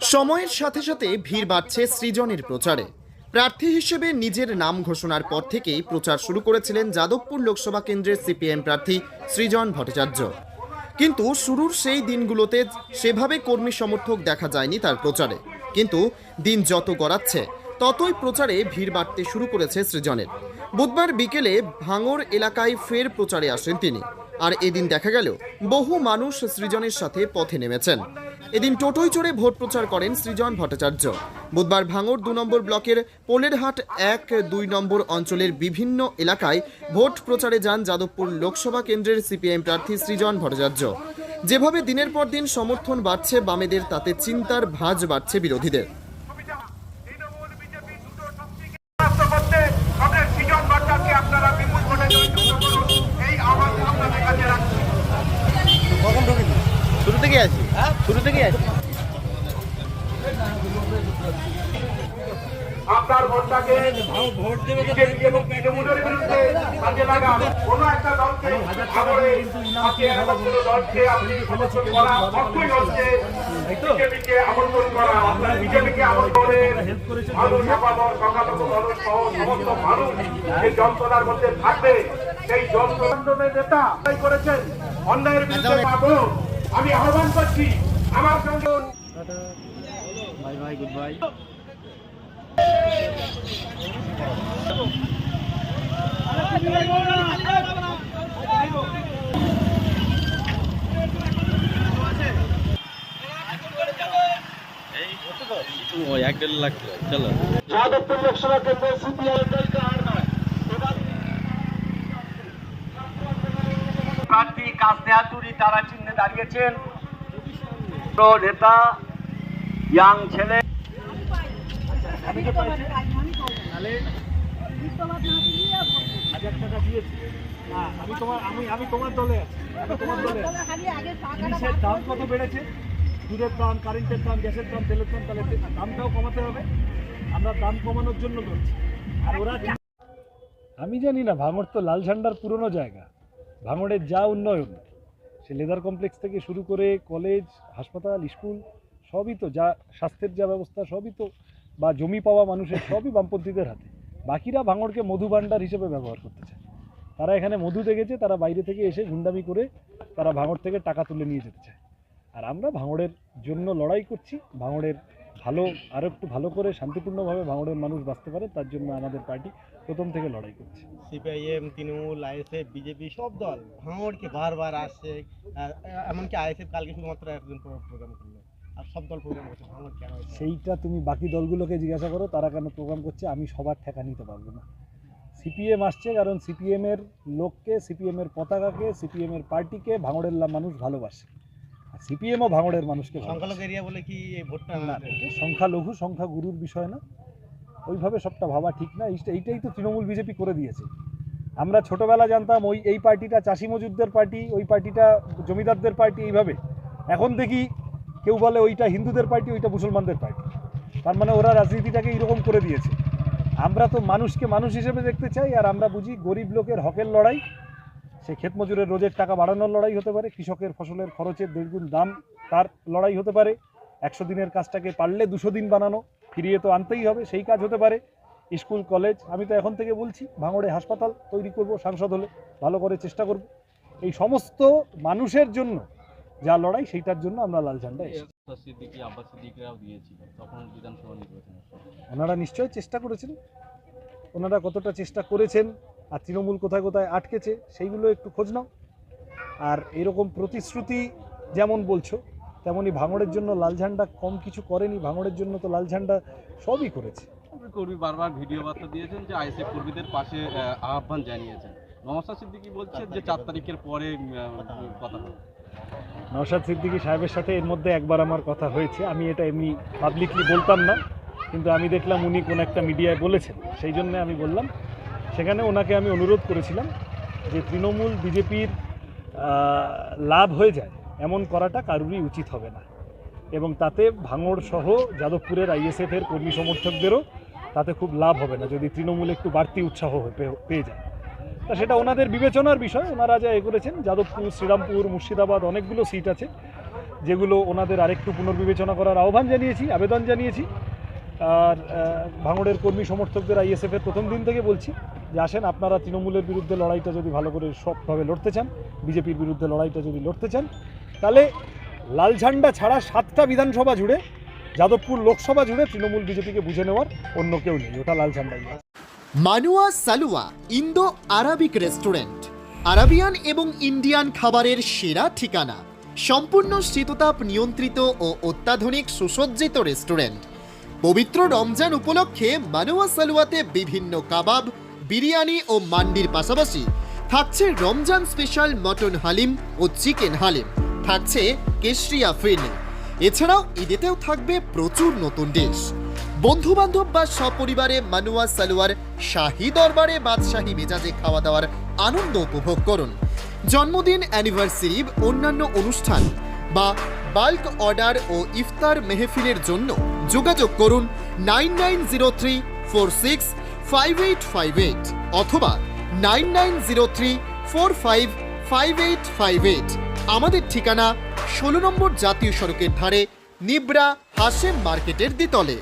সময়ের সাথে সাথে ভিড় বাড়ছে সৃজনের প্রচারে। প্রার্থী হিসেবে নিজের নাম ঘোষণার পর থেকেই প্রচার শুরু করেছিলেন যাদবপুর লোকসভা কেন্দ্রের সিপিএম প্রার্থী সৃজন ভট্টাচার্য। কিন্তু শুরুর সেই দিনগুলোতে সেভাবে কর্মী সমর্থক দেখা যায়নি তার প্রচারে। কিন্তু দিন যত গড়াচ্ছে, ততই প্রচারে ভিড় বাড়তে শুরু করেছে সৃজনের। বুধবার বিকেলে ভাঙড় এলাকায় ফের প্রচারে আসেন তিনি। আর এদিন দেখা গেল, বহু মানুষ সৃজনের সাথে পথে নেমেছেন। এদিন টোটোয় চড়ে ভোট প্রচার করেন সৃজন ভট্টাচার্য। বুধবার ভাঙড় দু নম্বর ব্লকের পোলেরহাট এক দুই নম্বর অঞ্চলের বিভিন্ন এলাকায় ভোট প্রচারে যান যাদবপুর লোকসভা কেন্দ্রের সিপিএম প্রার্থী সৃজন ভট্টাচার্য। যেভাবে দিনের পর দিন সমর্থন বাড়ছে, বামেদের তাতে চিন্তার ভাঁজ বাড়ছে বিরোধীদের। তৃণমূল বিজেপি দুটো শক্তিকে পরাস্ত করতে তাদের সৃজন বার্তাকে আপনারা বিপুল ভোটে জয়যুক্ত করুন এই আহ্বান আপনাদের কাছে রাখছি শুরু থেকে আছি। শুরু থেকে আছি। আপনার ভোটটাকে বিজেপি এবং তৃণমূলের বিরুদ্ধে কাজে লাগান। কোনো একটা দলকে ভাঙড়ে আপনি এমন কোনো দলকে আপনি সমর্থন করা অর্থই হচ্ছে বিজেপিকে আমন্ত্রণ করা। আপনার বিজেপিকে আমন্ত্রণের মানুষ আপামর সংখ্যালঘু মানুষ সহ সমস্ত মানুষ এই যন্ত্রণার মধ্যে থাকবে সেই নেতা করেছেন। অন্যায়ের বিরুদ্ধে পাবো আমি আহ্বান করছি আমার বাই বাই গুড বাই এক দেড় লাখ চলো। যাদবপুর লোকসভা কেন্দ্রের সিপিআই দলকে আর নয়? প্রার্থী কাস্তে তারা দাঁড়িয়েছেন নেতা ইয়াং ছেলে। আমি তোমার আমি আমি তোমার দলে তোমার দলে কত বেড়েছে দাম কারেন্টের দাম গ্যাসের দাম তেলের দাম তাহলে দামটাও কমাতে হবে আমরা দাম কমানোর জন্য আর ওরা আমি জানি না, ভাঙড় তো লাল ঝান্ডার পুরনো জায়গা। ভাঙড়ের যা উন্নয়ন সে লেদার কমপ্লেক্স থেকে শুরু করে কলেজ হাসপাতাল স্কুল সবই তো যা স্বাস্থ্যের যা ব্যবস্থা, সবই তো বা জমি পাওয়া মানুষের সবই বামপন্থীদের হাতে। বাকিরা ভাঙড়কে মধু ভাণ্ডার হিসেবে ব্যবহার করতে চায়। তারা এখানে মধু দেখেছে তারা বাইরে থেকে এসে গুন্ডামি করে তারা ভাঙড় থেকে টাকা তুলে নিয়ে যেতে চায়। আর আমরা ভাঙড়ের জন্য লড়াই করছি, ভাঙড়ের ভালো আরও একটু ভালো করে শান্তিপূর্ণভাবে ভাঙড়ের মানুষ বাঁচতে পারে তার জন্য আমাদের পার্টি প্রথম থেকে লড়াই করছে। সিপিআইএম তৃণমূল আইএসএফ বিজেপি সব দল ভাঙড়কে বারবার আসছে এমনকি আইএসএফ কালকে শুধুমাত্র একজন প্রোগ্রাম করল। আর সব দল প্রোগ্রাম করছে ভাঙড় কেন সেইটা তুমি বাকি দলগুলোকে জিজ্ঞাসা করো তারা কেন প্রোগ্রাম করছে আমি সবার ঠেকা নিতে পারব না। সিপিএম আসছে কারণ সিপিএমের লোককে সিপিএমের পতাকাকে সিপিএমের পার্টিকে ভাঙড়ের মানুষ ভালোবাসে। সিপিএমও ভাঙড়ের মানুষকে সংখ্যালঘু এরিয়া বলে কি ভোটটা না সংখ্যালঘু সংখ্যাগুরুর বিষয় না। ওইভাবে সবটা ভাবা ঠিক না। এইটা- এইটাই তো তৃণমূল বিজেপি করে দিয়েছে। আমরা ছোটবেলা জানতাম ওই এই পার্টিটা চাষি মজুরদের পার্টি ওই পার্টিটা জমিদারদের পার্টি এইভাবে। এখন দেখি কেউ বলে ওইটা হিন্দুদের পার্টি ওইটা মুসলমানদের পার্টি। তার মানে ওরা রাজনীতিটাকে এরকম করে দিয়েছে। আমরা তো মানুষকে মানুষ হিসেবে দেখতে চাই আর আমরা বুঝি গরিব লোকের হকের লড়াই সে ক্ষেত মজুরের রোজের টাকা বাড়ানোর লড়াই হতে পারে কৃষকের ফসলের খরচের দেড়গুণ দাম তার লড়াই হতে পারে একশো দিনের কাজটাকে পারলে দুশো দিন বানানো ফিরিয়ে তো আনতেই হবে সেই কাজ হতে পারে। স্কুল কলেজ আমি তো এখন থেকে বলছি ভাঙড়ে হাসপাতাল তৈরি করব সাংসদ হলে ভালো করে চেষ্টা করব। এই সমস্ত মানুষের জন্য যা লড়াই সেইটার জন্য আমরা লাল ঝান্ডা ওনারা নিশ্চয়ই চেষ্টা করেছেন। ওনারা কতটা চেষ্টা করেছেন আর তৃণমূল কোথায় কোথায় আটকেছে সেইগুলো একটু খোঁজ নাও। আর এরকম প্রতিশ্রুতি যেমন বলছো তেমনই ভাঙড়ের জন্য লাল ঝান্ডা কম কিছু করেনি ভাঙড়ের জন্য তো লাল ঝান্ডা সবই করেছে। কর্মী বারবার ভিডিও বার্তা দিয়েছেন যে আইএসএফ কর্মীদের পাশে আহ্বান জানিয়েছেন। নমস্কার সিদ্দিকি বলছে যে চার তারিখের পরে কথা নওশাদ সিদ্দিকী সাহেবের সাথে এর মধ্যে একবার আমার কথা হয়েছে। আমি এটা এমনি পাবলিকলি বলতাম না কিন্তু আমি দেখলাম উনি কোন একটা মিডিয়ায় বলেছেন। সেই জন্য আমি বললাম সেখানে ওনাকে আমি অনুরোধ করেছিলাম যে তৃণমূল বিজেপির লাভ হয়ে যায়, এমন করাটা কারুরই উচিত হবে না। এবং তাতে ভাঙড় সহ যাদবপুরের আইএসএফের কর্মী সমর্থকদেরও তাতে খুব লাভ হবে না, যদি তৃণমূল একটু বাড়তি উৎসাহ পেয়ে- যায়। তা সেটা ওনাদের বিবেচনার বিষয়, ওনারা যা এ করেছেন, যাদবপুর, শ্রীরামপুর, মুর্শিদাবাদ অনেকগুলো সিট আছে, যেগুলো ওনাদের আরেকটু পুনর্বিবেচনা করার আহ্বান জানিয়েছি, আবেদন জানিয়েছি। আর ভাঙড়ের কর্মী সমর্থকদের আইএসএফ এর প্রথম দিন থেকে বলছি যে আসেন, আপনারা তৃণমূলের বিরুদ্ধে লড়াইটা যদি ভালো করে সবভাবে লড়তে চান, বিজেপির বিরুদ্ধে লড়াইটা যদি লড়তে চান, তাহলে লাল ঝান্ডা ছাড়া সাতটা বিধানসভা জুড়ে, যাদবপুর লোকসভা জুড়ে তৃণমূল বিজেপিকে বুঝে নেওয়ার অন্য কেউ নেই। ওটা লাল ঝান্ডাই মানুয়া সালুয়া, ইন্দো আরাবিক রেস্টুরেন্ট। আরাবিয়ান এবং ইন্ডিয়ান খাবারের সেরা ঠিকানা। সম্পূর্ণ শীততাপ নিয়ন্ত্রিত ও অত্যাধুনিক সুসজ্জিত রেস্টুরেন্ট। পবিত্র রমজান উপলক্ষে মানুয়া সালুয়াতে বিভিন্ন কাবাব বিরিয়ানি ও মান্ডির পাশাপাশি থাকছে রমজান স্পেশাল মটন হালিম ও চিকেন হালিম। থাকছে কেশরিয়া ফিরনি। এছাড়াও ঈদেতেও থাকবে প্রচুর নতুন ডিশ। বন্ধু বান্ধব বা সপরিবারে মানুয়া সালোয়ার শাহী দরবারে বাদশাহী মেজাজে খাওয়া দাওয়ার আনন্দ উপভোগ করুন। জন্মদিন, অ্যানিভার্সারি, অন্যান্য অনুষ্ঠান বা বাল্ক অর্ডার ও ইফতার মেহফিলের জন্য যোগাযোগ করুন nine nine zero three four six five eight five eight অথবা nine nine zero three four five five eight five eight আমাদের ঠিকানা ষোলো নম্বর জাতীয় সড়কের ধারে নিবরা হাসেম মার্কেটের দ্বিতলে।